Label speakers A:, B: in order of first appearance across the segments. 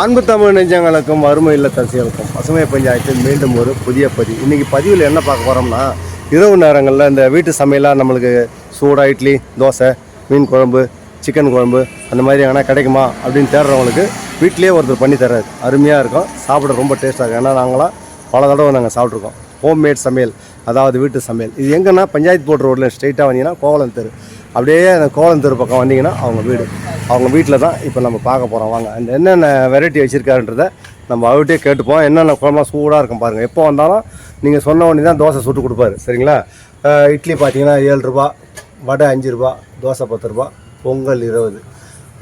A: அன்பு தமிழ் நெஞ்சங்களுக்கும் வறுமை இல்லத்தரசிகளுக்கும் பசுமை பஞ்சாயத்து மீண்டும் ஒரு புதிய பதிவு. இன்றைக்கி பதிவில் என்ன பார்க்க போகிறோம்னா இரவு நேரங்களில் இந்த வீட்டு சமையலாக நம்மளுக்கு சூடாக இட்லி தோசை மீன் குழம்பு சிக்கன் குழம்பு அந்த மாதிரி எங்கன்னா கிடைக்குமா அப்படின்னு தேடுறவங்களுக்கு வீட்டிலே ஒருத்தர் பண்ணி தர்றாரு. அருமையாக இருக்கும். சாப்பிட ரொம்ப டேஸ்ட்டாக இருக்கும். ஏன்னா நாங்களாம் பல தடவை நாங்கள் சாப்பிட்ருக்கோம் ஹோம்மேட் சமையல் அதாவது வீட்டு சமையல். இது எங்கன்னா பஞ்சாயத்து போட்டு ரோட்டில் ஸ்ட்ரைட்டாக வந்தீங்கன்னா கோவலம் தெரு. அப்படியே அந்த கோவலம் தெரு பக்கம் வந்தீங்கன்னா அவங்க வீடு. அவங்க வீட்டில் தான் இப்போ நம்ம பார்க்க போகிறோம் வாங்க. அந்த என்னென்ன வெரைட்டி வச்சுருக்காருன்றதை நம்ம அவர்கிட்டயே கேட்டுப்போம். என்னென்ன குழம்புலாம் சூடாக இருக்கும் பாருங்கள் எப்போ வந்தாலும் நீங்கள் சொன்ன உடனே தான் தோசை சுட்டு கொடுப்பாரு. சரிங்களா? இட்லி பார்த்தீங்கன்னா ஏழு ரூபா வடை அஞ்சு ரூபா தோசை பத்து ரூபா பொங்கல் இருபது.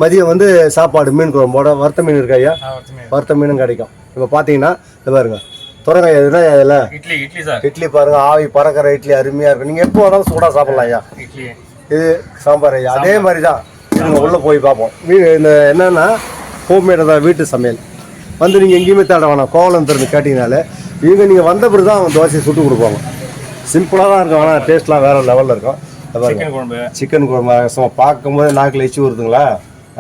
A: மதியம் வந்து சாப்பாடு மீன் குழம்போட வறுத்த மீன் இருக்கா ஐயா? வறுத்த மீனும் கிடைக்கும். இப்போ பார்த்தீங்கன்னா இது பாருங்க. துறங்க எதுனா இதில்?
B: இட்லி இட்லி சார்.
A: இட்லி பாருங்க. ஆவி பறக்கிற இட்லி அருமையாக இருக்கும். நீங்கள் எப்போ வந்தாலும் சூடாக சாப்பிடலாம் ஐயா.
B: இட்லி.
A: இது சாம்பார் ஐயா. அதே மாதிரி தான் நம்ம உள்ளே போய் பார்ப்போம். வீ இந்த என்னென்னா ஹோம்மேட் தான் வீட்டு சமையல். வந்து நீங்கள் எங்கேயுமே தேட வேணாம். கோவலம் திறந்து கேட்டிங்கனாலே இவங்க நீங்கள் வந்த பிறகு தான் அவங்க தோசையை சுட்டு கொடுப்பாங்க. சிம்பிளாக தான் இருக்கும். ஆனால் டேஸ்ட்லாம் வேறு லெவலில் இருக்கும்.
B: சிக்கன் குழம்பு.
A: சும்மா பார்க்கும்போது நாக்கில் எச்சி வருதுங்களா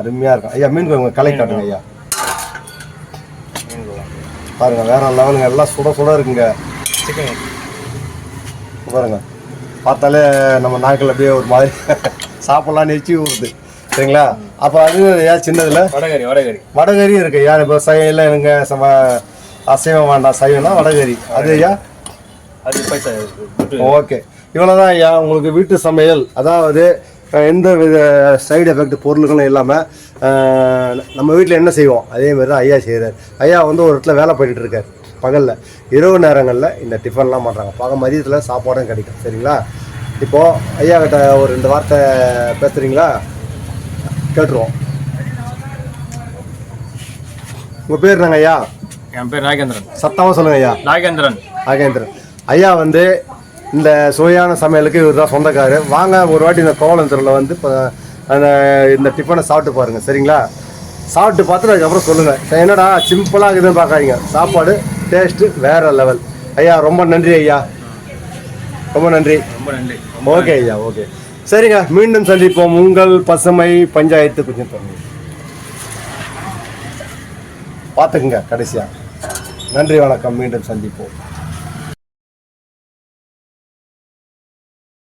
A: அருமையாக இருக்கும். ஐயா மீன் குழம்பு கலை காட்டுங்க ஐயா.
B: மீன் குழம்பு
A: பாருங்க வேற லெவலுங்க எல்லாம் சுட சுட இருக்குங்க.
B: சிக்கன்
A: இங்க பாருங்க. பார்த்தாலே நம்ம நாக்கில் அப்படியே ஒரு மாதிரி சாப்பிட்லான்னு எச்சி ஊறுது. சரிங்களா? அப்போ அது ஏன் சின்னதில்?
B: வடகறி வடகறி
A: வடகரியும் இருக்கு. ஐயா இப்போ சைவம் எனக்கு சம அசைவம் வேண்டாம். சைவம்னா வடகரி. அது ஐயா
B: அது.
A: ஓகே. இவ்வளோதான் ஐயா. உங்களுக்கு வீட்டு சமையல் அதாவது எந்த வித சைடு எஃபெக்ட் பொருள்களும் இல்லாமல் நம்ம வீட்டில் என்ன செய்வோம்? அதே மாதிரி தான் ஐயா செய்கிறார் ஐயா வந்து ஒரு இடத்துல வேலை பண்ணிட்டு இருக்கார். பகலில் இரவு நேரங்களில் இந்த டிஃபன்லாம் பண்ணுறாங்க பகல் மதியத்தில் சாப்பாடும் கிடைக்கும். சரிங்களா? இப்போது ஐயா கிட்ட ஒரு ரெண்டு வார்த்தை பேசுகிறீங்களா கேட்டுருவோம். உங்கள் பேர் என்னங்க ஐயா?
B: என் பேர் நாகேந்திரன்.
A: சத்தமாக சொல்லுங்கள் ஐயா.
B: நாகேந்திரன்.
A: நாகேந்திரன். ஐயா வந்து இந்த சுவையான சமையலுக்கு இவர் தான் சொந்தக்காரு வாங்க ஒரு வாட்டி இந்த கோவலந்தூரில் வந்து இப்போ அந்த இந்த டிஃபனை சாப்பிட்டு பாருங்க. சரிங்களா? சாப்பிட்டு பார்த்துட்டு அதுக்கப்புறம் சொல்லுங்கள் என்னடா சிம்பிளாக இருக்குதுன்னு பார்க்காதீங்க. சாப்பாடு டேஸ்ட்டு வேற லெவல். ஐயா ரொம்ப நன்றி ஐயா. ரொம்ப நன்றி.
B: ரொம்ப நன்றி.
A: ஓகே ஐயா ஓகே. சரிங்க மீண்டும் சந்திப்போம். உங்கள் பசுமை பஞ்சாயத்து கொஞ்சம் பார்த்துக்குங்க கடைசியாக நன்றி வணக்கம். மீண்டும் சந்திப்போம்.